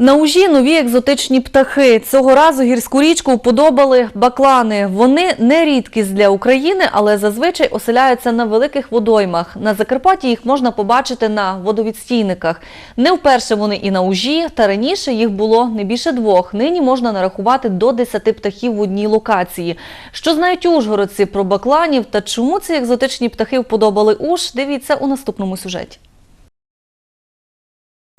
На ужі нові екзотичні птахи. Цього разу гірську річку вподобали баклани. Вони не рідкість для України, але зазвичай оселяються на великих водоймах. На Закарпатті їх можна побачити на водовідстійниках. Не вперше вони і на ужі, та раніше їх було не більше двох. Нині можна нарахувати до 10 птахів в одній локації. Що знають ужгородці про бакланів та чому ці екзотичні птахи вподобали уж, дивіться у наступному сюжеті.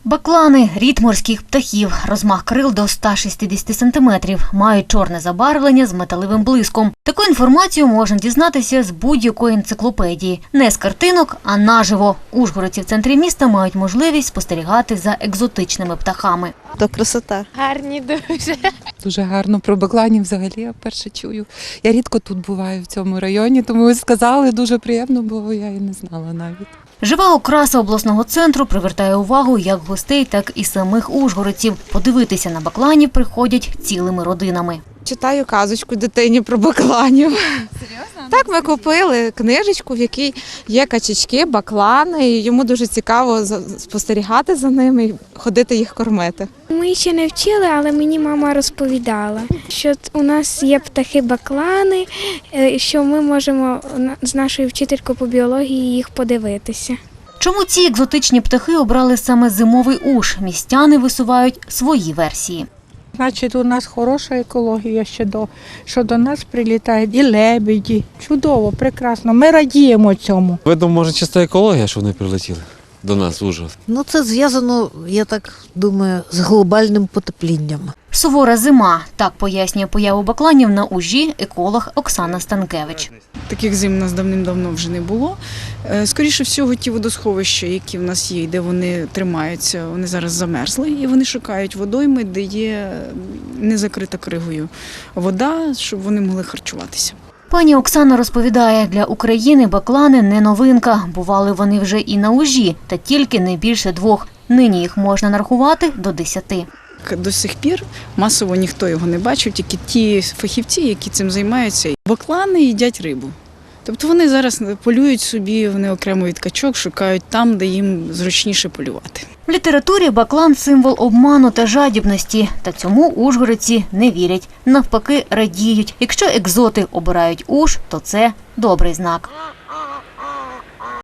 Баклани – рід морських птахів, розмах крил до 160 сантиметрів, мають чорне забарвлення з металевим блиском. Таку інформацію можна дізнатися з будь-якої енциклопедії. Не з картинок, а наживо. Ужгородці в центрі міста мають можливість спостерігати за екзотичними птахами. То красота. Гарні дуже. Дуже гарно про бакланів взагалі я вперше чую. Я рідко тут буваю в цьому районі, тому ви сказали дуже приємно, бо я і не знала навіть. Жива окраса обласного центру привертає увагу як гостей, так і самих ужгородців. Подивитися на бакланів приходять цілими родинами. Читаю казочку дитині про бакланів. Серйозно? Так, ми купили книжечку, в якій є качечки, баклани, і йому дуже цікаво спостерігати за ними і ходити їх кормити. Ми ще не вчили, але мені мама розповідала, що у нас є птахи-баклани, е, що ми можемо з нашою вчителькою по біології їх подивитися. Чому ці екзотичні птахи обрали саме зимовий уж? Містяни висувають свої версії. Значить, у нас хороша екологія ще до що до нас прилітають і лебеді. Чудово, прекрасно. Ми радіємо цьому. Видно, може, чиста екологія, що вони прилетіли до нас в Ну це зв'язано, я так думаю, з глобальним потеплінням. Сувора зима так пояснює появу бакланів на ужі еколог Оксана Станкевич. Таких зим у нас давним-давно вже не було. Е, Скоріше всього, ті водосховища, які в нас є, де вони тримаються, вони зараз замерзли, і вони шукають водойми, де є не закрита кригою вода, щоб вони могли харчуватися. Пані Оксана розповідає, для України баклани не новинка. Бували вони вже і на ужі, та тільки не більше двох. Нині їх можна нарахувати до десяти. До сих пір масово ніхто його не бачив, тільки ті фахівці, які цим займаються. Баклани їдять рибу. Тобто вони зараз полюють собі, вони окремо від качок шукають там, де їм зручніше полювати. В літературі баклан символ обману та жадібності. Та цьому ужгородці не вірять. Навпаки, радіють. Якщо екзоти обирають уж, то це добрий знак.